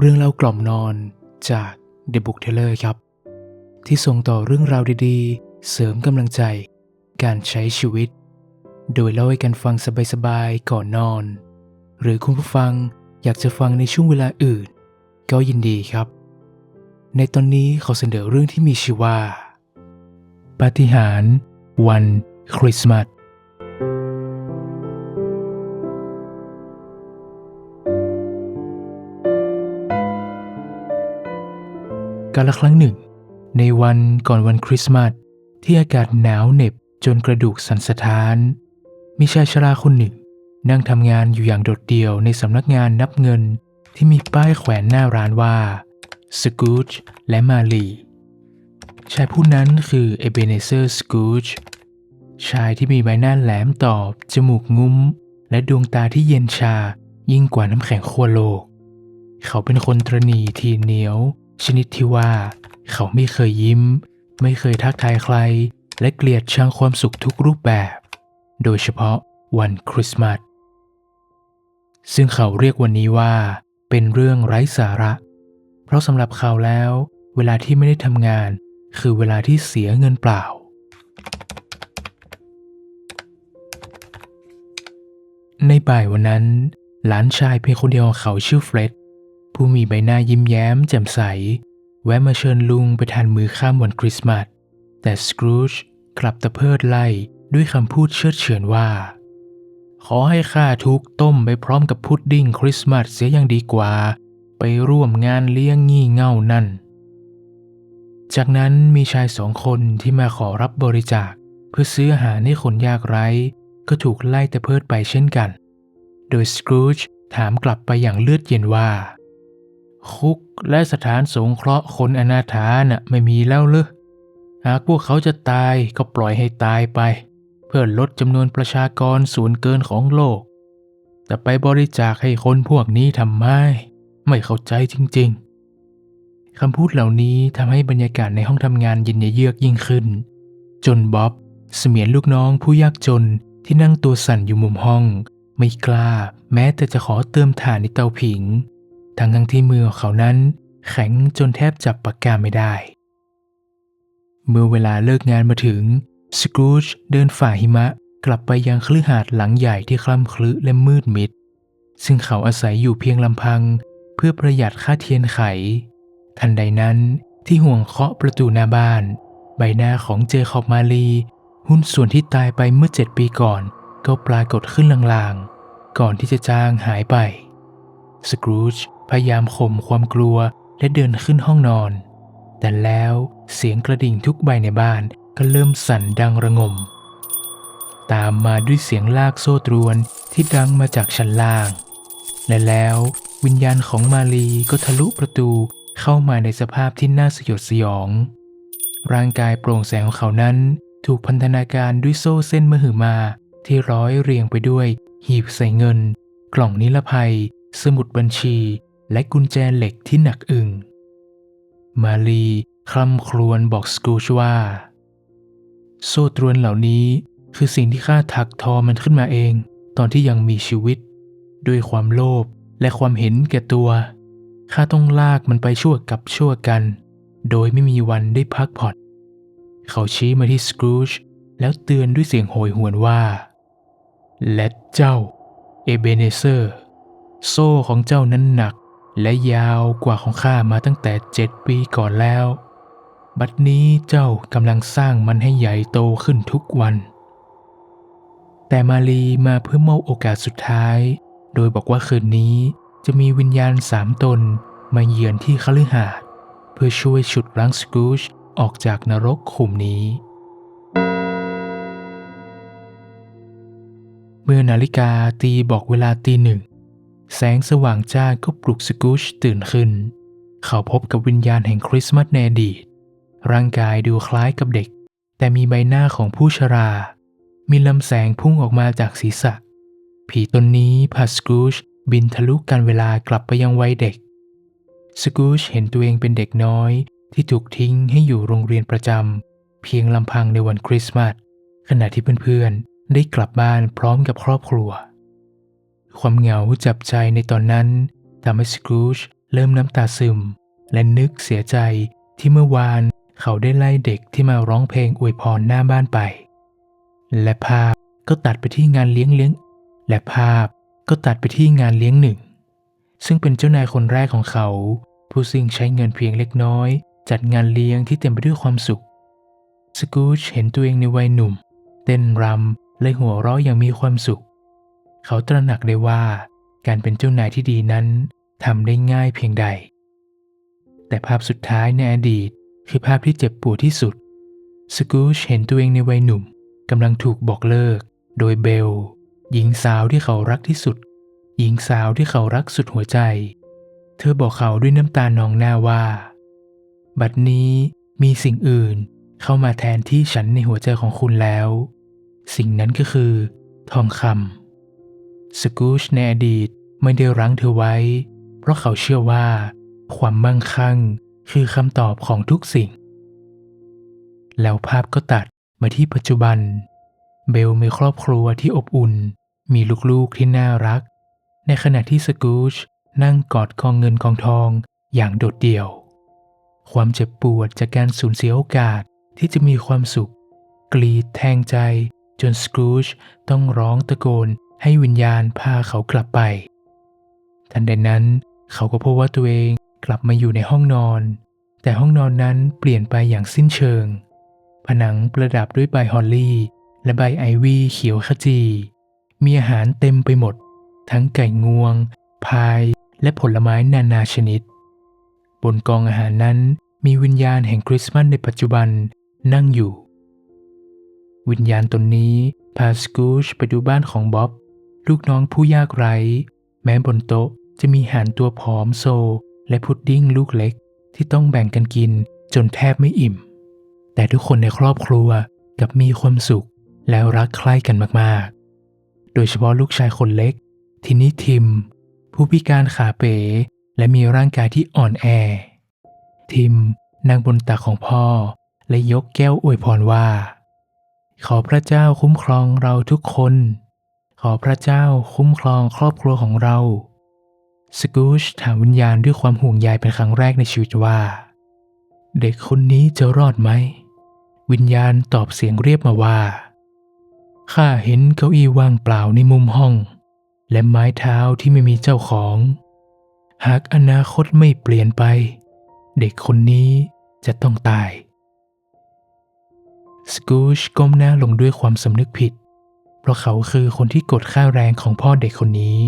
เรื่องเล่ากล่อมนอนจาก The Book Teller ครับ ที่ส่งต่อเรื่องราวดีๆ เสริมกำลังใจ การใช้ชีวิต โดยเล่าให้กันฟังสบายๆ ก่อนนอน หรือคุณผู้ฟังอยากจะฟังในช่วงเวลาอื่น ก็ยินดีครับ ในตอนนี้ขอเสนอเรื่องที่มีชื่อว่า ปาฏิหาริย์วันคริสต์มาส กาลครั้งหนึ่ง ในวันก่อนวันคริสต์มาสที่อากาศหนาวเหน็บจนกระดูกสั่นสะท้าน มีชายชราคนหนึ่ง นั่งทำงานอยู่อย่างโดดเดี่ยวในสำนักงานนับเงินที่มีป้ายแขวนหน้าร้านว่าสกูชและมาลีชายผู้นั้นคือเอเบเนเซอร์สกูชชายที่มีใบหน้าแหลมตอบ จมูกงุ้ม และดวงตาที่เย็นชายิ่งกว่าน้ำแข็งขั้วโลก เขาเป็นคนตรณีทีเหนียว ชนิดที่ว่าเขาไม่เคยยิ้ม ไม่เคยทักทายใคร และเกลียดชังความสุขทุกรูปแบบ โดยเฉพาะวันคริสต์มาสซึ่งเขาเรียกวันนี้ว่า เป็นเรื่องไร้สาระ เพราะสำหรับเขาแล้ว เวลาที่ไม่ได้ทำงาน คือเวลาที่เสียเงินเปล่า ในบ่ายวันนั้น หลานชายเพียงคนเดียวของเขาชื่อเฟร็ด ผู้มีใบหน้ายิ้มแย้มแจ่มใส แวะมาเชิญลุงไปทานมื้อข้ามวันคริสต์มาส แต่สครูชกลับตะเพิดไล่ด้วยคำพูดเชิดเฉือนว่า ขอให้ข้าทุกต้มไปพร้อมกับพุดดิ้งคริสต์มาสเสียยังดีกว่า ไปร่วมงานเลี้ยงงี่เง่านั่น จากนั้นมีชายสองคนที่มาขอรับบริจาค เพื่อซื้ออาหารให้คนยากไร้ ก็ถูกไล่ตะเพิดไปเช่นกัน โดยสครูชถามกลับไปอย่างเลือดเย็นว่า คุกและสถานสงเคราะห์คนอนาถาน่ะไม่มีแล้วหรอหากพวกเขาจะตายก็ปล่อยให้ตายไป เพื่อลดจำนวนประชากรส่วนเกินของโลก แต่ไปบริจาคให้คนพวกนี้ทำไม ไม่เข้าใจจริง ๆคำพูดเหล่านี้ทำให้บรรยากาศในห้องทำงานเย็นเยือกยิ่งขึ้น จนบ๊อบเสมียนลูกน้องผู้ยากจนที่นั่งตัวสั่นอยู่มุมห้อง ไม่กล้าแม้แต่จะขอเติมถ่านในเตาผิง ทั้งทั้งที่มือของเขานั้นแข็งจนแทบจับปากกาไม่ได้ เมื่อเวลาเลิกงานมาถึงสกรูชเดินฝ่าหิมะกลับไปยังคฤหาสน์หลังใหญ่ที่คล่ำคลึและมืดมิด ซึ่งเขาอาศัยอยู่เพียงลำพัง เพื่อประหยัดค่าเทียนไข ทันใดนั้นที่ห่วงเคาะประตูหน้าบ้าน ใบหน้าของเจคอบมาลี หุ้นส่วนที่ตายไปเมื่อเจ็ดปีก่อน ก็ปรากฏขึ้นลางๆ ก่อนที่จะจางหายไปสกรูช พยายามข่มความกลัวและเดินขึ้นห้องนอน แต่แล้วเสียงกระดิ่งทุกใบในบ้านก็เริ่มสั่นดังระงม ตามมาด้วยเสียงลากโซ่ตรวนที่ดังมาจากชั้นล่าง และแล้ววิญญาณของมาลีก็ทะลุประตูเข้ามาในสภาพที่น่าสยดสยอง ร่างกายโปร่งแสงของเขานั้นถูกพันธนาการด้วยโซ่เส้นมหึมาที่ร้อยเรียงไปด้วย หีบใส่เงิน กล่องนิรภัย สมุดบัญชี และกุญแจเหล็กที่หนักอึ่ง มาลีคลำครวญบอกสกูชว่า โซ่ตรวนเหล่านี้คือสิ่งที่ข้าถักทอมันขึ้นมาเอง ตอนที่ยังมีชีวิต ด้วยความโลภและความเห็นแก่ตัว ข้าต้องลากมันไปชั่วกับชั่วกัน โดยไม่มีวันได้พักผ่อน เขาชี้มาที่สกรูชแล้วเตือนด้วยเสียงโหยหวนว่า และเจ้า เอเบเนเซอร์ โซ่ของเจ้านั้นหนัก และยาวกว่าของข้ามาตั้งแต่เจ็ดปีก่อนแล้ว บัดนี้เจ้ากำลังสร้างมันให้ใหญ่โตขึ้นทุกวัน แต่มาลีมาเพื่อมอบโอกาสสุดท้าย โดยบอกว่าคืนนี้จะมีวิญญาณสามตนมาเยือนที่คฤหาสน์เพื่อช่วยฉุดรั้งสกูชออกจากนรกขุมนี้ เมื่อนาฬิกาตีบอกเวลาตีหนึ่ง แสงสว่างจ้าก็ปลุกสกูชตื่นขึ้น เขาพบกับวิญญาณแห่งคริสต์มาสในอดีต ร่างกายดูคล้ายกับเด็ก แต่มีใบหน้าของผู้ชรา มีลำแสงพุ่งออกมาจากศีรษะ ผีตนนี้พาสกูชบินทะลุกันเวลากลับไปยังวัยเด็ก สกูชเห็นตัวเองเป็นเด็กน้อยที่ถูกทิ้งให้อยู่โรงเรียนประจำเพียงลำพังในวันคริสต์มาสขณะที่เพื่อนๆได้กลับบ้านพร้อมกับครอบครัว ความเหงาจับใจในตอนนั้นทำให้สกูชเริ่มน้ำตาซึม และนึกเสียใจที่เมื่อวานเขาได้ไล่เด็กที่มาร้องเพลงอวยพรหน้าบ้านไป และภาพก็ตัดไปที่งานเลี้ยงเลี้ยง และภาพก็ตัดไปที่งานเลี้ยงหนึ่ง ซึ่งเป็นเจ้านายคนแรกของเขา ผู้ซึ่งใช้เงินเพียงเล็กน้อย จัดงานเลี้ยงที่เต็มไปด้วยความสุข สกูชเห็นตัวเองในวัยหนุ่ม เต้นรำและหัวเราะอย่างมีความสุข เขาตระหนักได้ว่าการเป็นเจ้านายที่ดีนั้นทำได้ง่ายเพียงใด แต่ภาพสุดท้ายในอดีตคือภาพที่เจ็บปวดที่สุด สกูชเห็นตัวเองในวัยหนุ่มกำลังถูกบอกเลิก โดยเบล หญิงสาวที่เขารักที่สุด หญิงสาวที่เขารักสุดหัวใจ เธอบอกเขาด้วยน้ำตานองหน้าว่า บัดนี้มีสิ่งอื่นเข้ามาแทนที่ฉันในหัวใจของคุณแล้ว สิ่งนั้นก็คือ ทองคำ สกูชในอดีตไม่ได้รั้งเธอไว้ เพราะเขาเชื่อว่า ความมั่งคั่งคือคำตอบของทุกสิ่ง แล้วภาพก็ตัดมาที่ปัจจุบัน เบลมีครอบครัวที่อบอุ่น มีลูกๆที่น่ารัก ในขณะที่สกูชนั่งกอดกองเงินกองทองอย่างโดดเดี่ยว ความเจ็บปวดจากการสูญเสียโอกาสที่จะมีความสุข กรีดแทงใจจนสกูชต้องร้องตะโกน ให้วิญญาณพาเขากลับไป ทันใดนั้นเขาก็พบว่าตัวเองกลับมาอยู่ในห้องนอน แต่ห้องนอนนั้นเปลี่ยนไปอย่างสิ้นเชิง ผนังประดับด้วยใบฮอลลี่ และใบไอวี่เขียวขจี มีอาหารเต็มไปหมด ทั้งไก่งวง พายและผลไม้นานาชนิด บนกองอาหารนั้นมีวิญญาณแห่งคริสต์มาสในปัจจุบันนั่งอยู่ วิญญาณตนนี้พาสกูชไปดูบ้านของบ๊อบ ลูกน้องผู้ยากไร้ แม้บนโต๊ะจะมีอาหารตัวผอมโซ และพุดดิ้งลูกเล็ก ที่ต้องแบ่งกันกินจนแทบไม่อิ่ม แต่ทุกคนในครอบครัวกับมีความสุขแล้วรักใคร่กันมากๆ โดยเฉพาะลูกชายคนเล็ก ทินี่ทิม ผู้พิการขาเป๋ และมีร่างกายที่อ่อนแอ ทิมนั่งบนตักของพ่อ และยกแก้วอวยพรว่า ขอพระเจ้าคุ้มครองเราทุกคน ขอพระเจ้าคุ้มครองครอบครัวของเรา สกูชถามวิญญาณด้วยความห่วงใยเป็นครั้งแรกในชีวิตว่า เด็กคนนี้จะรอดไหม วิญญาณตอบเสียงเรียบมาว่า ข้าเห็นเก้าอี้ว่างเปล่าในมุมห้อง และไม้เท้าที่ไม่มีเจ้าของ หากอนาคตไม่เปลี่ยนไป เด็กคนนี้จะต้องตาย สกูชก้มหน้าลงด้วยความสำนึกผิด เพราะเขาคือคนที่กดค่าแรงของพ่อเด็กคนนี้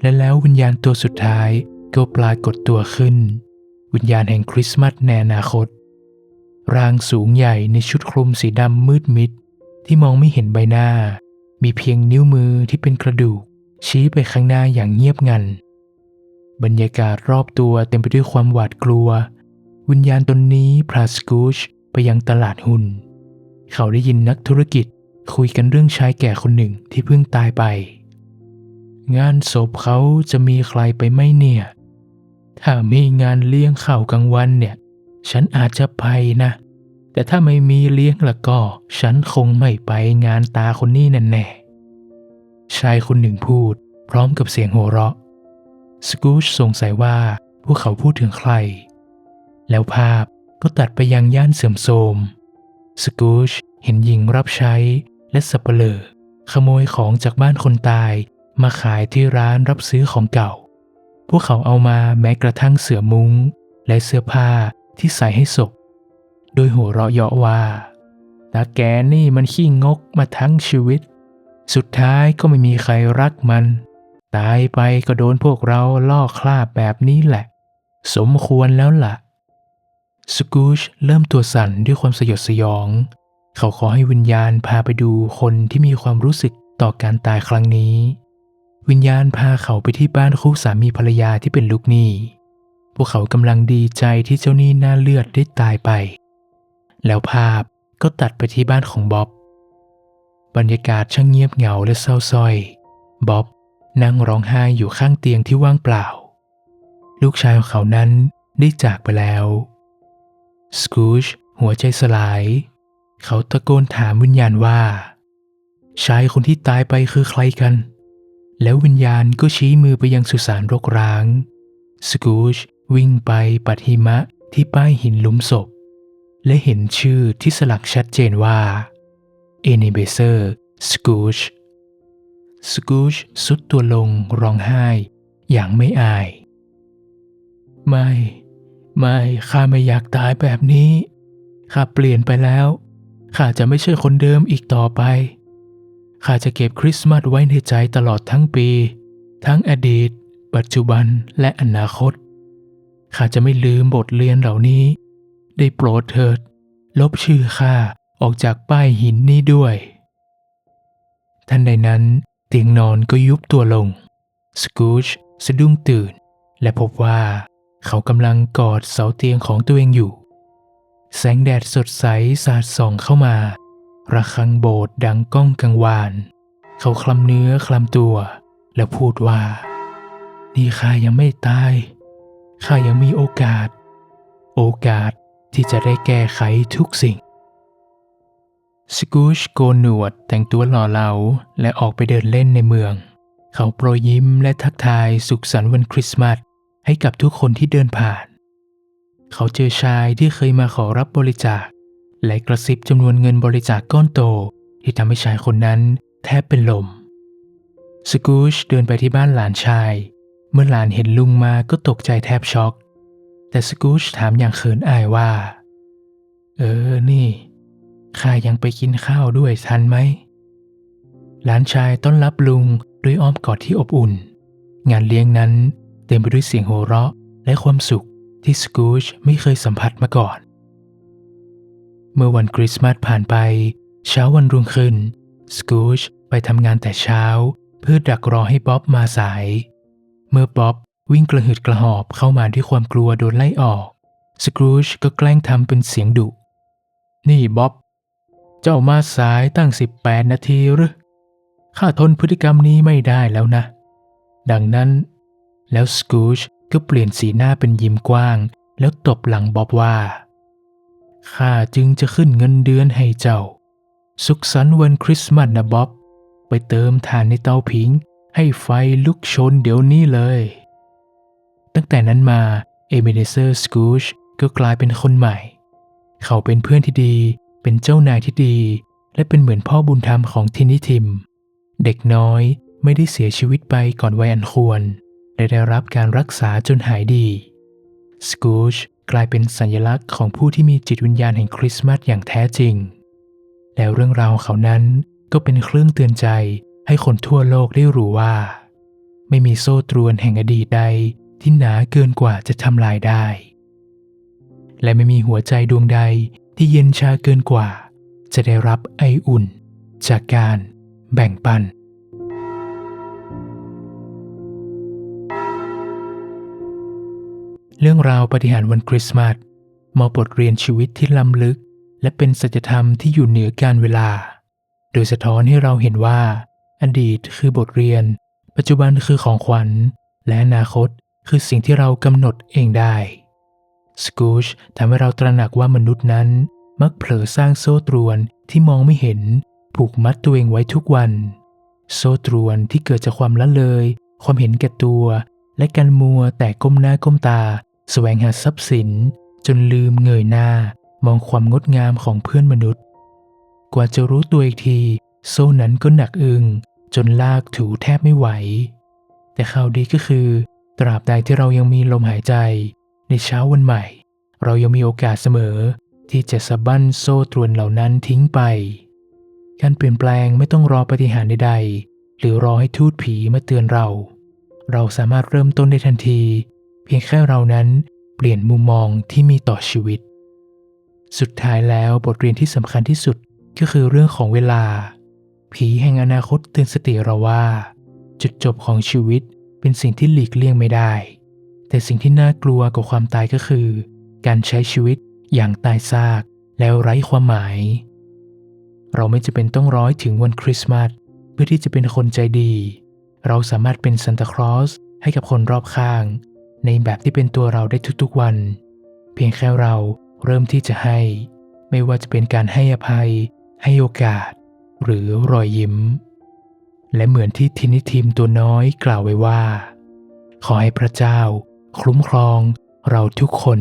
และแล้ววิญญาณตัวสุดท้ายก็ปรากฏตัวขึ้น วิญญาณแห่งคริสต์มาสในอนาคต ร่างสูงใหญ่ในชุดคลุมสีดำมืดมิด ที่มองไม่เห็นใบหน้า มีเพียงนิ้วมือที่เป็นกระดูก ชี้ไปข้างหน้าอย่างเงียบงัน บรรยากาศรอบตัวเต็มไปด้วยความหวาดกลัว วิญญาณตนนี้พาสกูชไปยังตลาดหุ้น เขาได้ยินนักธุรกิจ คุยกันเรื่องชายแก่คนหนึ่งที่เพิ่งตายไป งานศพเขาจะมีใครไปไหมเนี่ย ถ้ามีงานเลี้ยงข้าวกลางวันเนี่ย ฉันอาจจะไปนะ แต่ถ้าไม่มีเลี้ยงละก็ ฉันคงไม่ไปงานตาคนนี้แน่แน่ๆชายคนหนึ่งพูด พร้อมกับเสียงหัวเราะ สกูชสงสัยว่าพวกเขาพูดถึงใคร แล้วภาพก็ตัดไปยังย่านเสื่อมโทรมสกูชเห็นหญิงรับใช้ และสับเปลอขโมยของจากบ้านคนตายมาขายที่ร้านรับซื้อของเก่า พวกเขาเอามาแม้กระทั่งเสื่อมุง้ง และเสื้อผ้าที่ใส่ให้ศพ โดยหัวเราะเยาะว่า ตาแกนี่มันขี้งกมาทั้งชีวิต สุดท้ายก็ไม่มีใครรักมัน ตายไปก็โดนพวกเราล่อคลาบแบบนี้แหละ สมควรแล้วล่ะ สกูชเริ่มตัวสั่นด้วยความสยดสยอง เขาขอให้วิญญาณพาไปดูคนที่มีความรู้สึกต่อการตายครั้งนี้ วิญญาณพาเขาไปที่บ้านคู่สามีภรรยาที่เป็นลูกหนี้ พวกเขากำลังดีใจที่เจ้าหนี้หน้าเลือดได้ตายไป แล้วภาพก็ตัดไปที่บ้านของบ๊อบบรรยากาศช่างเงียบเหงาและเศร้าส้อยบ๊อบนั่งร้องไห้อยู่ข้างเตียงที่ว่างเปล่า ลูกชายของเขานั้นได้จากไปแล้ว สกูชหัวใจสลาย เขาตะโกนถามวิญญาณว่า ชายคนที่ตายไปคือใครกัน แล้ววิญญาณก็ชี้มือไปยังสุสานรกร้าง สกูชวิ่งไปปัดหิมะที่ป้ายหินหลุมศพ และเห็นชื่อที่สลักชัดเจนว่าเอเนเบเซอร์สกูชสกูชสุดตัวลงร้องไห้ อย่างไม่อาย ไม่ ไม่ ข้าไม่อยากตายแบบนี้ ข้าเปลี่ยนไปแล้ว ข้าจะไม่ใช่คนเดิมอีกต่อไป ข้าจะเก็บคริสต์มาสไว้ในใจตลอดทั้งปี ทั้งอดีต ปัจจุบันและอนาคต ข้าจะไม่ลืมบทเรียนเหล่านี้ ได้โปรดเถิด ลบชื่อข้าออกจากป้ายหินนี้ด้วย ทันใดนั้นเตียงนอนก็ยุบตัวลง สกูชสะดุ้งตื่น และพบว่า เขากำลังกอดเสาเตียงของตัวเองอยู่ แสงแดดสดใสสาดส่องเข้ามา ระฆังโบสถ์ดังก้องกังวาน เขาคลำเนื้อคลำตัว แล้วพูดว่า นี่ข้ายังไม่ตาย ข้ายังมีโอกาส โอกาสที่จะได้แก้ไขทุกสิ่ง สกูชโกนหนวดแต่งตัวหล่อเหลาและออกไปเดินเล่นในเมือง เขาโปรยยิ้มและทักทายสุขสันต์วันคริสต์มาสให้กับทุกคนที่เดินผ่าน เขาเจอชายที่เคยมาขอรับบริจาค และกระซิบจำนวนเงินบริจาคก้อนโต ที่ทำให้ชายคนนั้นแทบเป็นลม สกูชเดินไปที่บ้านหลานชาย เมื่อหลานเห็นลุงมาก็ตกใจแทบช็อก แต่สกูชถามอย่างเขินอายว่า เออ นี่ข้ายังไปกินข้าวด้วยทันไหม หลานชายต้อนรับลุงด้วยอ้อมกอดที่อบอุ่น งานเลี้ยงนั้นเต็มไปด้วยเสียงโห่เราะและความสุข ที่สกูชไม่เคยสัมผัสมาก่อน เมื่อวันคริสต์มาสผ่านไป เช้าวันรุ่งขึ้นสกูชไปทำงานแต่เช้า เพื่อดักรอให้บ๊อบมาสาย เมื่อบ๊อบวิ่งกระหืดกระหอบเข้ามาด้วยความกลัวโดนไล่ออกสกูชก็แกล้งทำเป็นเสียงดุ นี่บ๊อบ เจ้ามาสายตั้ง 18 นาทีหรือ ข้าทนพฤติกรรมนี้ไม่ได้แล้วนะ ดังนั้น แล้วสกูช ก็เปลี่ยนสีหน้าเป็นยิ้มกว้าง แล้วตบหลังบ๊อบว่าข้าจึงจะขึ้นเงินเดือนให้เจ้า สุขสันต์วันคริสต์มาสนะบ๊อบ ไปเติมถ่านในเตาผิง ให้ไฟลุกชนเดี๋ยวนี้เลย ตั้งแต่นั้นมาเอเมเนเซอร์สกูชก็กลายเป็นคนใหม่ เขาเป็นเพื่อนที่ดี เป็นเจ้านายที่ดี และเป็นเหมือนพ่อบุญธรรมของทินิทิม เด็กน้อยไม่ได้เสียชีวิตไปก่อนวัยอันควร และได้รับการรักษาจนหายดี สกูชกลายเป็นสัญลักษณ์ของผู้ที่มีจิตวิญญาณแห่งคริสต์มาสอย่างแท้จริง แล้วเรื่องราวเขานั้นก็เป็นเครื่องเตือนใจให้คนทั่วโลกได้รู้ว่า ไม่มีโซ่ตรวนแห่งอดีตใดที่หนาเกินกว่าจะทำลายได้ และไม่มีหัวใจดวงใดที่เย็นชาเกินกว่า จะได้รับไออุ่น จากการแบ่งปัน เรื่องราวปฏิหารวันคริสต์มาสมอบบทเรียนชีวิตที่ล้ำลึก และเป็นสัจธรรมที่อยู่เหนือการเวลา โดยสะท้อนให้เราเห็นว่า อดีตคือบทเรียน ปัจจุบันคือของขวัญ และอนาคตคือสิ่งที่เรากำหนดเองได้สกูชทำให้เราตระหนักว่ามนุษย์นั้น มักเผลอสร้างโซ่ตรวนที่มองไม่เห็น ผูกมัดตัวเองไว้ทุกวัน โซ่ตรวนที่เกิดจากความละเลย ความเห็นแก่ตัว และการมัวแต่ก้มหน้าก้มตาแสวงหาทรัพย์สิน จนลืมเงยหน้ามองความงดงามของเพื่อนมนุษย์ กว่าจะรู้ตัวอีกที โซ่นั้นก็หนักอึงจนลากถูแทบไม่ไหว แต่ข่าวดีก็คือ ตราบใดที่เรายังมีลมหายใจ ในเช้าวันใหม่ เรายังมีโอกาสเสมอ ที่จะสะบั้นโซ่ตรวนเหล่านั้นทิ้งไป การเปลี่ยนแปลงไม่ต้องรอปฏิหารใดๆ หรือรอให้ทูตผีมาเตือนเรา เราสามารถเริ่มต้นได้ทันที เพียงแค่เรานั้นเปลี่ยนมุมมองที่มีต่อชีวิต สุดท้ายแล้วบทเรียนที่สำคัญที่สุดก็คือเรื่องของเวลา ผีแห่งอนาคตเตือนสติเราว่า จุดจบของชีวิตเป็นสิ่งที่หลีกเลี่ยงไม่ได้ แต่สิ่งที่น่ากลัวกว่าความตายก็คือ การใช้ชีวิตอย่างตายซากแล้วไร้ความหมาย เราไม่จะเป็นต้องร้อยถึงวันคริสต์มาสเพื่อที่จะเป็นคนใจดี เราสามารถเป็นซันตาคลอสให้กับคนรอบข้าง ในแบบที่เป็นตัวเราได้ทุกๆวัน เพียงแค่เราเริ่มที่จะให้ ไม่ว่าจะเป็นการให้อภัย ให้โอกาส หรือรอยยิ้ม และเหมือนที่ทินิทีมตัวน้อยกล่าวไว้ว่า ขอให้พระเจ้า คุ้มครองเราทุกคน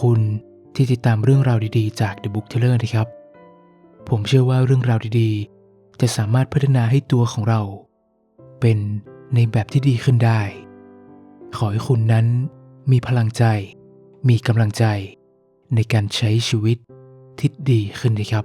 คุณที่ติดตามเรื่องราวดีๆ จาก The Book Teller นะครับ ผมเชื่อว่าเรื่องราวดีๆ จะสามารถพัฒนาให้ตัวของเรา เป็นในแบบที่ดีขึ้นได้ ขอให้คุณนั้นมีพลังใจ มีกำลังใจ ในการใช้ชีวิตที่ดีขึ้นนะครับ